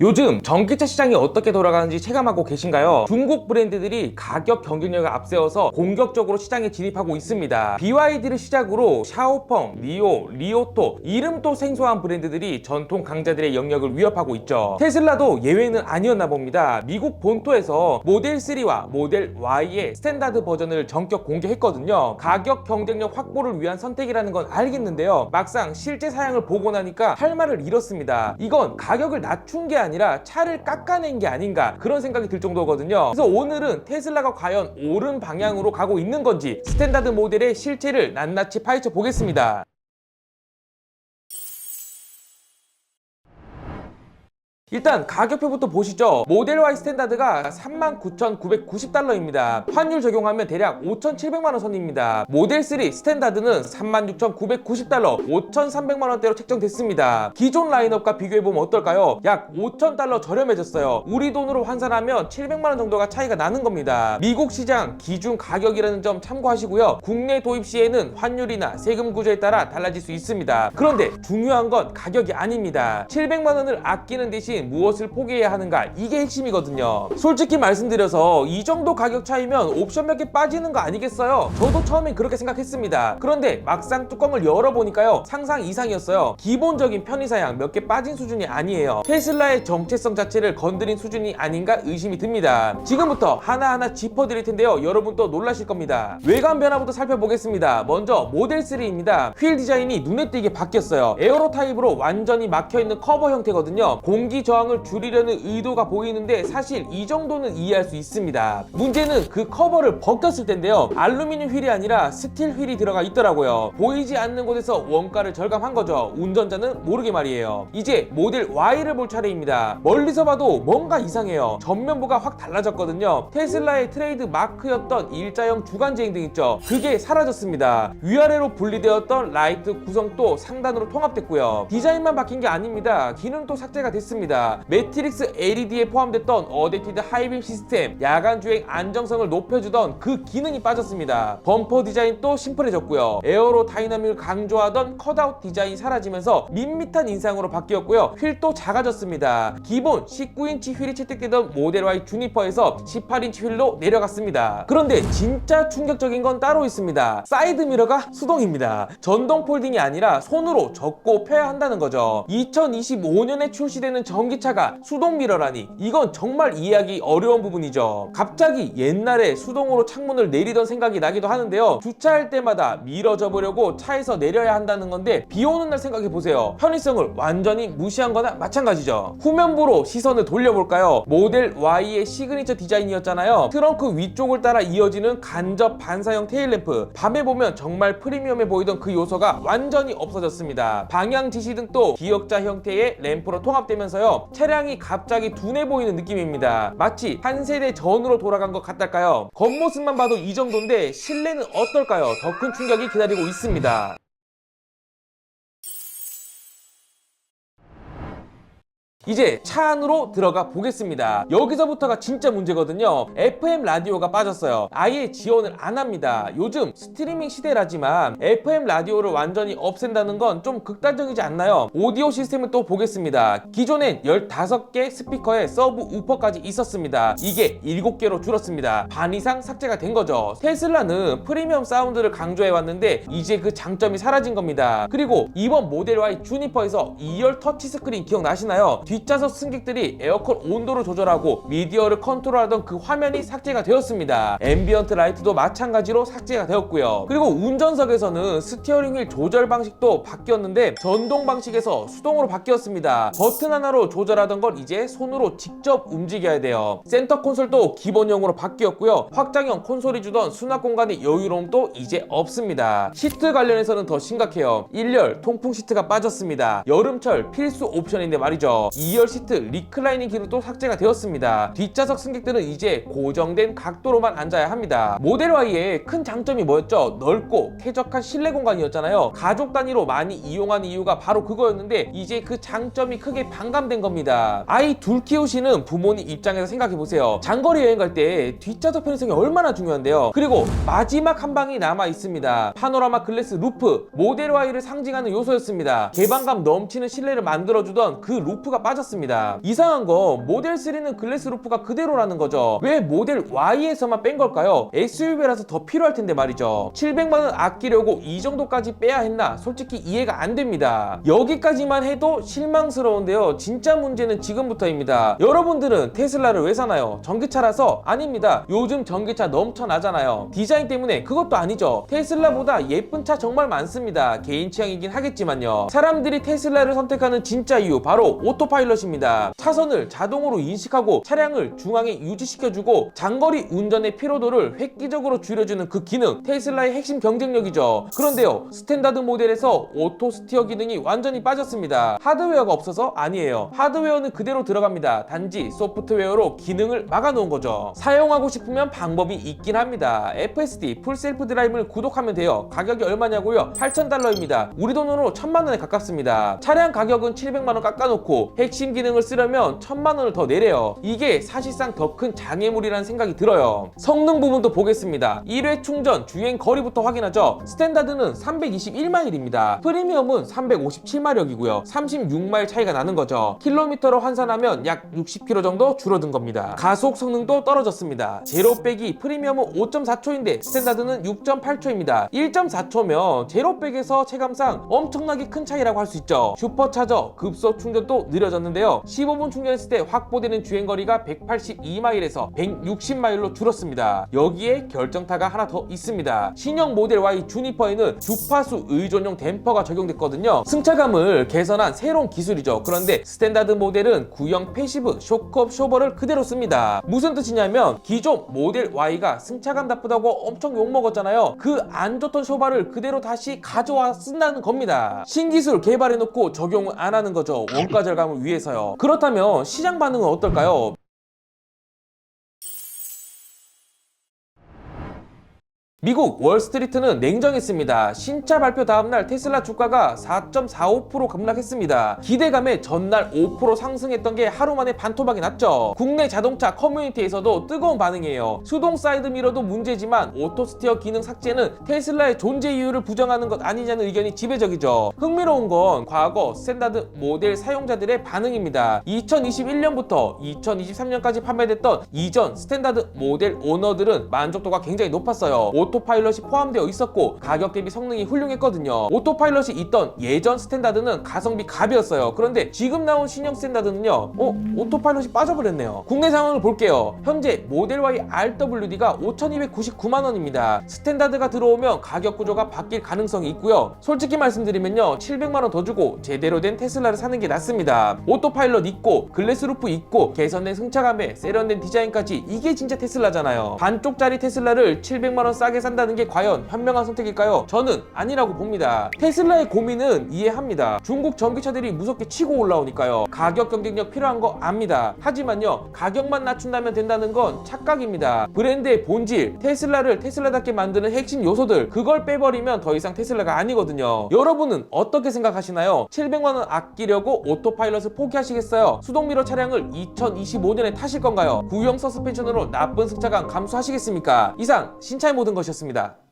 요즘 전기차 시장이 어떻게 돌아가는지 체감하고 계신가요? 중국 브랜드들이 가격 경쟁력을 앞세워서 공격적으로 시장에 진입하고 있습니다. BYD를 시작으로 샤오펑, 리오, 리오토 이름도 생소한 브랜드들이 전통 강자들의 영역을 위협하고 있죠. 테슬라도 예외는 아니었나 봅니다. 미국 본토에서 모델 3와 모델 Y의 스탠다드 버전을 전격 공개했거든요. 가격 경쟁력 확보를 위한 선택이라는 건 알겠는데요. 막상 실제 사양을 보고 나니까 할 말을 잃었습니다. 이건 가격을 낮춘 게 아니라 차를 깎아낸 게 아닌가 그런 생각이 들 정도거든요. 그래서 오늘은 테슬라가 과연 옳은 방향으로 가고 있는 건지 스탠다드 모델의 실체를 낱낱이 파헤쳐 보겠습니다. 일단 가격표부터 보시죠. 모델 Y 스탠다드가 39,990달러입니다. 환율 적용하면 대략 5,700만원 선입니다. 모델 3 스탠다드는 36,990달러, 5,300만원대로 책정됐습니다. 기존 라인업과 비교해보면 어떨까요? 약 5,000달러 저렴해졌어요. 우리 돈으로 환산하면 700만원 정도가 차이가 나는 겁니다. 미국 시장 기준 가격이라는 점 참고하시고요. 국내 도입 시에는 환율이나 세금 구조에 따라 달라질 수 있습니다. 그런데 중요한 건 가격이 아닙니다. 700만원을 아끼는 대신 무엇을 포기해야 하는가 이게 핵심이거든요. 솔직히 말씀드려서 이 정도 가격 차이면 옵션 몇 개 빠지는 거 아니겠어요? 저도 처음엔 그렇게 생각했습니다. 그런데 막상 뚜껑을 열어보니까요 상상 이상이었어요. 기본적인 편의사양 몇 개 빠진 수준이 아니에요. 테슬라의 정체성 자체를 건드린 수준이 아닌가 의심이 듭니다. 지금부터 하나하나 짚어드릴 텐데요. 여러분 또 놀라실 겁니다. 외관 변화부터 살펴보겠습니다. 먼저 모델 3입니다. 휠 디자인이 눈에 띄게 바뀌었어요. 에어로 타입으로 완전히 막혀있는 커버 형태거든요. 공기 저항을 줄이려는 의도가 보이는데 사실 이 정도는 이해할 수 있습니다. 문제는 그 커버를 벗겼을 텐데요. 알루미늄 휠이 아니라 스틸 휠이 들어가 있더라고요. 보이지 않는 곳에서 원가를 절감한 거죠. 운전자는 모르게 말이에요. 이제 모델 Y를 볼 차례입니다. 멀리서 봐도 뭔가 이상해요. 전면부가 확 달라졌거든요. 테슬라의 트레이드 마크였던 일자형 주간 지행 등 있죠. 그게 사라졌습니다. 위아래로 분리되었던 라이트 구성도 상단으로 통합됐고요. 디자인만 바뀐 게 아닙니다. 기능도 삭제가 됐습니다. 매트릭스 LED에 포함됐던 어댑티드 하이빔 시스템, 야간 주행 안정성을 높여주던 그 기능이 빠졌습니다. 범퍼 디자인도 심플해졌고요. 에어로 다이나믹을 강조하던 컷아웃 디자인이 사라지면서 밋밋한 인상으로 바뀌었고요. 휠도 작아졌습니다. 기본 19인치 휠이 채택되던 모델 Y 주니퍼에서 18인치 휠로 내려갔습니다. 그런데 진짜 충격적인 건 따로 있습니다. 사이드 미러가 수동입니다. 전동 폴딩이 아니라 손으로 접고 펴야 한다는 거죠. 2025년에 출시되는 전 기차가 수동 미러라니 이건 정말 이해하기 어려운 부분이죠. 갑자기 옛날에 수동으로 창문을 내리던 생각이 나기도 하는데요. 주차할 때마다 미러 접으려고 차에서 내려야 한다는 건데 비 오는 날 생각해 보세요. 편의성을 완전히 무시한 거나 마찬가지죠. 후면부로 시선을 돌려볼까요? 모델 Y의 시그니처 디자인이었잖아요. 트렁크 위쪽을 따라 이어지는 간접 반사형 테일램프. 밤에 보면 정말 프리미엄해 보이던 그 요소가 완전히 없어졌습니다. 방향 지시등 도 기역자 형태의 램프로 통합되면서요. 차량이 갑자기 둔해 보이는 느낌입니다. 마치 한 세대 전으로 돌아간 것 같달까요? 겉모습만 봐도 이 정도인데 실내는 어떨까요? 더 큰 충격이 기다리고 있습니다. 이제 차 안으로 들어가 보겠습니다. 여기서부터가 진짜 문제거든요. FM 라디오가 빠졌어요. 아예 지원을 안 합니다. 요즘 스트리밍 시대라지만 FM 라디오를 완전히 없앤다는 건 좀 극단적이지 않나요? 오디오 시스템을 또 보겠습니다. 기존엔 15개 스피커에 서브 우퍼까지 있었습니다. 이게 7개로 줄었습니다. 반 이상 삭제가 된 거죠. 테슬라는 프리미엄 사운드를 강조해 왔는데 이제 그 장점이 사라진 겁니다. 그리고 이번 모델 Y 주니퍼에서 2열 터치 스크린 기억나시나요? 뒷좌석 승객들이 에어컨 온도를 조절하고 미디어를 컨트롤하던 그 화면이 삭제가 되었습니다. 앰비언트 라이트도 마찬가지로 삭제가 되었고요. 그리고 운전석에서는 스티어링 휠 조절 방식도 바뀌었는데 전동 방식에서 수동으로 바뀌었습니다. 버튼 하나로 조절하던 걸 이제 손으로 직접 움직여야 돼요. 센터 콘솔도 기본형으로 바뀌었고요. 확장형 콘솔이 주던 수납 공간의 여유로움도 이제 없습니다. 시트 관련해서는 더 심각해요. 1열 통풍 시트가 빠졌습니다. 여름철 필수 옵션인데 말이죠. 2열 시트 리클라이닝 기능도 삭제가 되었습니다. 뒷좌석 승객들은 이제 고정된 각도로만 앉아야 합니다. 모델 Y의 큰 장점이 뭐였죠? 넓고 쾌적한 실내 공간이었잖아요. 가족 단위로 많이 이용한 이유가 바로 그거였는데 이제 그 장점이 크게 반감된 겁니다. 아이 둘 키우시는 부모님 입장에서 생각해 보세요. 장거리 여행 갈 때 뒷좌석 편의성이 얼마나 중요한데요. 그리고 마지막 한 방이 남아 있습니다. 파노라마 글래스 루프 모델 Y를 상징하는 요소였습니다. 개방감 넘치는 실내를 만들어주던 그 루프가 빠졌 빠졌습니다. 이상한 건 모델 3는 글래스 루프가 그대로라는 거죠. 왜 모델 Y에서만 뺀 걸까요? SUV라서 더 필요할 텐데 말이죠. 700만 원 아끼려고 이 정도까지 빼야 했나? 솔직히 이해가 안 됩니다. 여기까지만 해도 실망스러운데요. 진짜 문제는 지금부터입니다. 여러분들은 테슬라를 왜 사나요? 전기차라서 아닙니다. 요즘 전기차 넘쳐나잖아요. 디자인 때문에 그것도 아니죠. 테슬라보다 예쁜 차 정말 많습니다. 개인 취향이긴 하겠지만요. 사람들이 테슬라를 선택하는 진짜 이유 바로 오토파일럿 입니다. 차선을 자동으로 인식하고 차량을 중앙에 유지시켜주고 장거리 운전의 피로도를 획기적으로 줄여주는 그 기능 테슬라의 핵심 경쟁력이죠. 그런데요 스탠다드 모델에서 오토 스티어 기능이 완전히 빠졌습니다. 하드웨어가 없어서 아니에요. 하드웨어는 그대로 들어갑니다. 단지 소프트웨어로 기능을 막아놓은 거죠. 사용하고 싶으면 방법이 있긴 합니다. FSD 풀 셀프 드라이브를 구독하면 돼요. 가격이 얼마냐고요? 8,000달러입니다. 우리 돈으로 1,000만 원에 가깝습니다. 차량 가격은 700만 원 깎아놓고 핵심 기능을 쓰려면 1,000만 원을 더 내래요. 이게 사실상 더 큰 장애물이라는 생각이 들어요. 성능 부분도 보겠습니다. 1회 충전, 주행 거리부터 확인하죠. 스탠다드는 321마일입니다. 프리미엄은 357마력이고요. 36마일 차이가 나는 거죠. 킬로미터로 환산하면 약 60km 정도 줄어든 겁니다. 가속 성능도 떨어졌습니다. 제로 빼기 프리미엄은 5.4초인데 스탠다드는 6.8초입니다. 1.4초면 제로 백에서 체감상 엄청나게 큰 차이라고 할 수 있죠. 슈퍼차저 급속 충전도 느려졌 는데요. 15분 충전했을 때 확보되는 주행거리가 182마일에서 160마일로 줄었습니다. 여기에 결정타가 하나 더 있습니다. 신형 모델 Y 주니퍼에는 주파수 의존용 댐퍼가 적용됐거든요. 승차감을 개선한 새로운 기술이죠. 그런데 스탠다드 모델은 구형 패시브 쇼크업 쇼버를 그대로 씁니다. 무슨 뜻이냐면 기존 모델 Y가 승차감 나쁘다고 엄청 욕먹었잖아요. 그 안 좋던 쇼바를 그대로 다시 가져와 쓴다는 겁니다. 신기술 개발해놓고 적용을 안 하는 거죠. 원가 절감을 위해서요. 그렇다면 시장 반응은 어떨까요? 미국 월스트리트는 냉정했습니다. 신차 발표 다음날 테슬라 주가가 4.45% 급락했습니다. 기대감에 전날 5% 상승했던 게 하루 만에 반토막이 났죠. 국내 자동차 커뮤니티에서도 뜨거운 반응이에요. 수동 사이드 미러도 문제지만 오토 스티어 기능 삭제는 테슬라의 존재 이유를 부정하는 것 아니냐는 의견이 지배적이죠. 흥미로운 건 과거 스탠다드 모델 사용자들의 반응입니다. 2021년부터 2023년까지 판매됐던 이전 스탠다드 모델 오너들은 만족도가 굉장히 높았어요. 오토파일럿이 포함되어 있었고 가격 대비 성능이 훌륭했거든요. 오토파일럿이 있던 예전 스탠다드는 가성비 갑이었어요. 그런데 지금 나온 신형 스탠다드는요. 어? 오토파일럿이 빠져버렸네요. 국내 상황을 볼게요. 현재 모델 Y RWD가 5,299만 원입니다. 스탠다드가 들어오면 가격 구조가 바뀔 가능성이 있고요. 솔직히 말씀드리면요. 700만 원 더 주고 제대로 된 테슬라를 사는 게 낫습니다. 오토파일럿 있고 글래스 루프 있고 개선된 승차감에 세련된 디자인까지 이게 진짜 테슬라잖아요. 반쪽짜리 테슬라를 700만 원 싸게 산다는 게 과연 현명한 선택일까요? 저는 아니라고 봅니다. 테슬라의 고민은 이해합니다. 중국 전기차들이 무섭게 치고 올라오니까요. 가격 경쟁력 필요한 거 압니다. 하지만요, 가격만 낮춘다면 된다는 건 착각입니다. 브랜드의 본질, 테슬라를 테슬라답게 만드는 핵심 요소들, 그걸 빼버리면 더 이상 테슬라가 아니거든요. 여러분은 어떻게 생각하시나요? 700만원 아끼려고 오토파일럿을 포기하시겠어요? 수동미러 차량을 2025년에 타실 건가요? 구형 서스펜션으로 나쁜 승차감 감수하시겠습니까? 이상 신차의 모든 것 이었습니다.